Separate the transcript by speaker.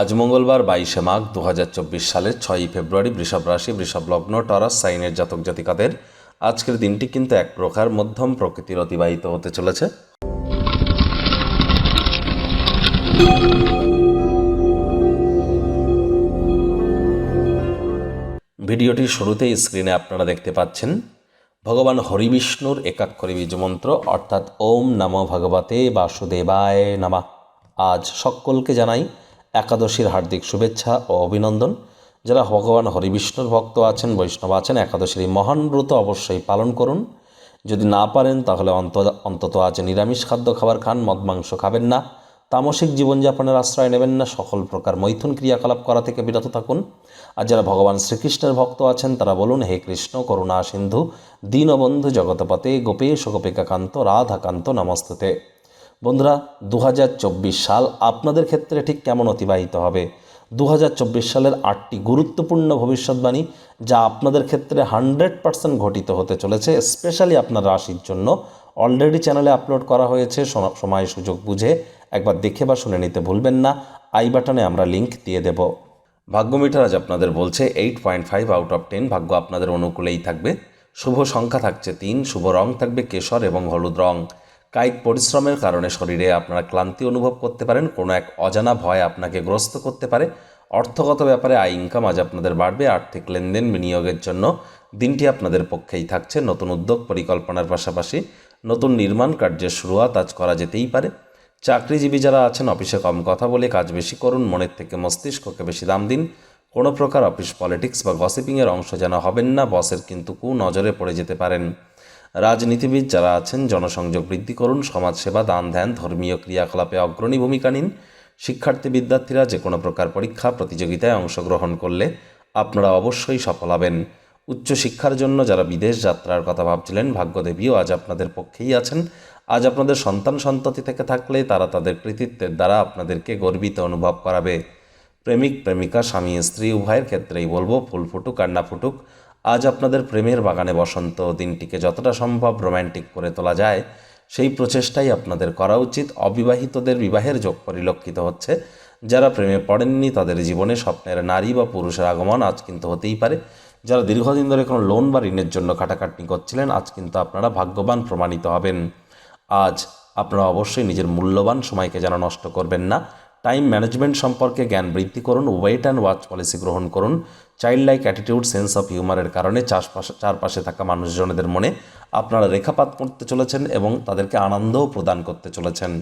Speaker 1: আজ মঙ্গলবার বাইশে মাঘ দু হাজার চব্বিশ সালের ছয়ই ফেব্রুয়ারি বৃষভ রাশি, বৃষভ লগ্ন, টরাস, সাইনের জাতক জাতিকাদের আজকের দিনটি কিন্তু এক প্রকার মধ্যম প্রকৃতির অতিবাহিত হতে চলেছে। ভিডিওটির শুরুতেই স্ক্রিনে আপনারা দেখতে পাচ্ছেন, ভগবান হরিবিষ্ণুর একাক্ষরী বীজ মন্ত্র, অর্থাৎ ওম নম ভগবতে বাসুদেবায় নামা। আজ সকলকে জানাই একাদশীর হার্দিক শুভেচ্ছা ও অভিনন্দন। যারা ভগবান হরিবিষ্ণুর ভক্ত আছেন, বৈষ্ণব আছেন, একাদশীর এই মহান ব্রত অবশ্যই পালন করুন। যদি না পারেন, তাহলে অন্ত অন্তত আজ নিরামিষ খাদ্য খাবার খান, মদ, মাংস খাবেন না। তামসিক জীবনযাপনের আশ্রয় নেবেন না, সকল প্রকার মৈথুন ক্রিয়াকলাপ করা থেকে বিরত থাকুন। আর যারা ভগবান শ্রীকৃষ্ণের ভক্ত আছেন, তারা বলুন, হে কৃষ্ণ, করুণা সিন্ধু, দীনবন্ধু জগতপতে গোপেশ গোপিকাকান্ত, রাধাকান্ত, নমস্তুতে। বন্ধুরা দু হাজার চব্বিশ সাল আপনাদের ক্ষেত্রে ঠিক কেমন অতিবাহিত হবে? দু হাজার চব্বিশ সালের আটটি গুরুত্বপূর্ণ ভবিষ্যৎবাণী যা আপনাদের ক্ষেত্রে হান্ড্রেড পার্সেন্ট ঘটিত হতে চলেছে, স্পেশালি আপনার রাশির জন্য। অলরেডি চ্যানেলে আপলোড করা হয়েছে সময় সুযোগ বুঝে একবার দেখে বা শুনে নিতে ভুলবেন না। আই বাটনে আমরা লিংক দিয়ে দেব। ভাগ্য মিটার আজ আপনাদের বলছে, eight point five out of ten ভাগ্য আপনাদের অনুকূলেই থাকবে। শুভ সংখ্যা থাকছে তিন, শুভ রং থাকবে কেশর এবং হলুদ রং। কায়িক পরিশ্রমের কারণে শরীরে আপনারা ক্লান্তি অনুভব করতে পারেন, কোনো এক অজানা ভয় আপনাকে গ্রস্ত করতে পারে। অর্থগত ব্যাপারে আয় ইনকাম আজ আপনাদের বাড়বে, আর্থিক লেনদেন বিনিয়োগের জন্য দিনটি আপনাদের পক্ষেই থাকছে। নতুন উদ্যোগ পরিকল্পনার পাশাপাশি নতুন নির্মাণ কার্যের শুরুয়াত আজ করা যেতেই পারে। চাকরিজীবী যারা আছেন, অফিসে কম কথা বলে কাজ বেশি করুন, মনের থেকে মস্তিষ্ককে বেশি দাম দিন। কোনো প্রকার অফিস পলিটিক্স বা গসিপিংয়ের অংশ যেন হবেন না, বসের কিন্তু কু নজরে পড়ে যেতে পারেন। রাজনীতিবিদ যারা আছেন, জনসংযোগ বৃদ্ধি করুন, সমাজসেবা, দান ধ্যান, ধর্মীয় ক্রিয়াকলাপে অগ্রণী ভূমিকা নিন। শিক্ষার্থী বিদ্যার্থীরা যে কোনো প্রকার পরীক্ষা, প্রতিযোগিতায় অংশগ্রহণ করলে আপনারা অবশ্যই সফল হবেন। উচ্চশিক্ষার জন্য যারা বিদেশ যাত্রার কথা ভাবছিলেন, ভাগ্যদেবীও আজ আপনাদের পক্ষেই আছেন। আজ আপনাদের সন্তান, সন্ততি থেকে থাকলে তারা তাদের কৃতিত্বের দ্বারা আপনাদেরকে গর্বিত অনুভব করাবে। প্রেমিক, প্রেমিকা, স্বামী, স্ত্রী, উভয়ের ক্ষেত্রেই বলব, ফুল ফুটুক আর না ফুটুক আজ আপনাদের প্রেমের বাগানে বসন্ত দিনটিকে যতটা সম্ভব রোম্যান্টিক করে তোলা যায়, সেই প্রচেষ্টাই আপনাদের করা উচিত। অবিবাহিতদের বিবাহের যোগ পরিলক্ষিত হচ্ছে। যারা প্রেমে পড়েননি, তাদের জীবনে স্বপ্নের নারী বা পুরুষের আগমন আজ কিন্তু হতেই পারে। যারা দীর্ঘদিন ধরে কোনো লোন বা ঋণের জন্য খাটাখাটনি করছিলেন, আজ কিন্তু আপনারা ভাগ্যবান প্রমাণিত হবেন। আজ আপনারা অবশ্যই নিজের মূল্যবান সময়কে যেন নষ্ট করবেন না। টাইম ম্যানেজমেন্ট সম্পর্কে জ্ঞান বৃদ্ধি করুন, ওয়েট অ্যান্ড ওয়াচ পলিসি গ্রহণ করুন। Child like attitude sense of হিউমারের কারণে চারপাশে চারপাশে থাকা মানুষজনদের মনে আপনারা রেখাপাত করতে চলেছেন এবং তাদেরকে আনন্দও প্রদান করতে চলেছেন।